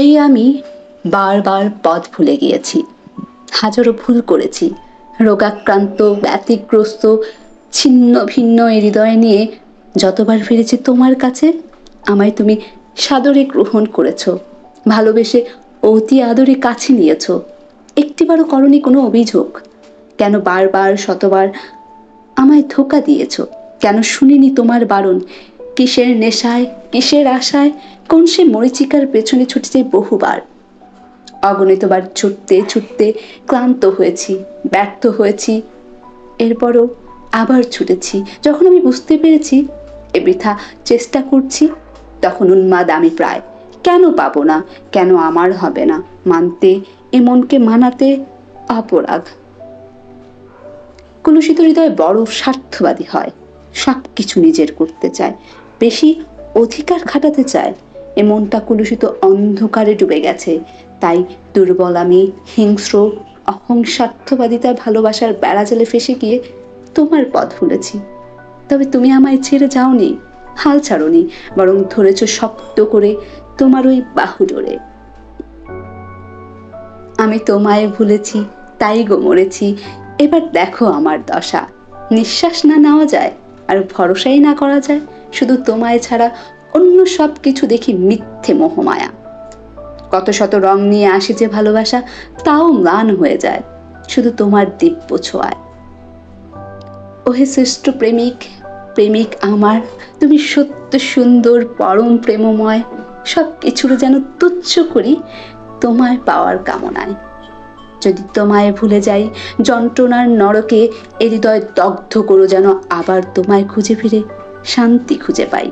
এই আমি বারবার পথ ভুলে গিয়েছি। হাজারো ভুল করেছি। রোগাক্রান্ত, ব্যতিগ্রস্ত, ছিন্ন ভিন্ন হৃদয় নিয়ে যতবার ফিরেছি তোমার কাছে, আমায় তুমি সাদরে গ্রহণ করেছ, ভালোবেসে অতি আদরে কাছে নিয়েছো। একটিবারও করনি কোনো অভিযোগ। কেন বারবার, শতবার আমায় ধোকা দিয়েছ? কেন শুনিনি তোমার বারণ? কিসের নেশায়, কিসের আশায়, কোন সে মরিচিকার পেছনে ছুটেছে বহুবার। অগণিতবার ছুটতে ছুটতে ক্লান্ত হয়েছি, ব্যর্থ হয়েছি, এরপরও আবার ছুটেছি। যখন আমি বুঝতে পেরেছি এ বৃথা চেষ্টা করছি, তখন উন্মাদ আমি প্রায়। কেন পাবো না? কেন আমার হবে না? মানতে এ মনকে মানাতে অপরাধ। কলুষিত হৃদয় বড় স্বার্থবাদী হয়। সব কিছু নিজের করতে চায়। বেশি অধিকার খাটাতে চায়। এ মনটা কলুষিত অন্ধকারে ডুবে গেছে। তাই দুর্বল আমি, হিংস্র অহংস্বার্থবাদিতা ভালোবাসার বেড়াজালে ফেসে গিয়ে তোমার পথ ভুলেছি তবে তুমি আমায় ছেড়ে যাওনি, হাল ছাড়নি, বরং ধরেছ শক্ত করে তোমার ওই বাহু ডোরে। আমি তোমায় ভুলেছি, তাই গো মরেছি, এবার দেখো আমার দশা। নিঃশ্বাস না নেওয়া যায় আর ভরসাই না করা যায়, শুধু তোমায় ছাড়া অন্য সব কিছু দেখি মিথ্যে মোহমায়া। কত শত রং নিয়ে আসে যে ভালোবাসা, তাও ম্লান হয়ে যায়, শুধু তোমার দিব্য ছোঁয়ায়। ওহে শ্রেষ্ঠ প্রেমিক প্রেমিক আমার, তুমি সত্য, সুন্দর, পরম প্রেমময় সব কিছুর যেন তুচ্ছ করি তোমায় পাওয়ার কামনায়। যদি তোমায় ভুলে যাই, যন্ত্রণার নরকে হৃদয় দগ্ধ করো যেন আবার তোমায় খুঁজে ফিরে, শান্তি খুঁজে পাই।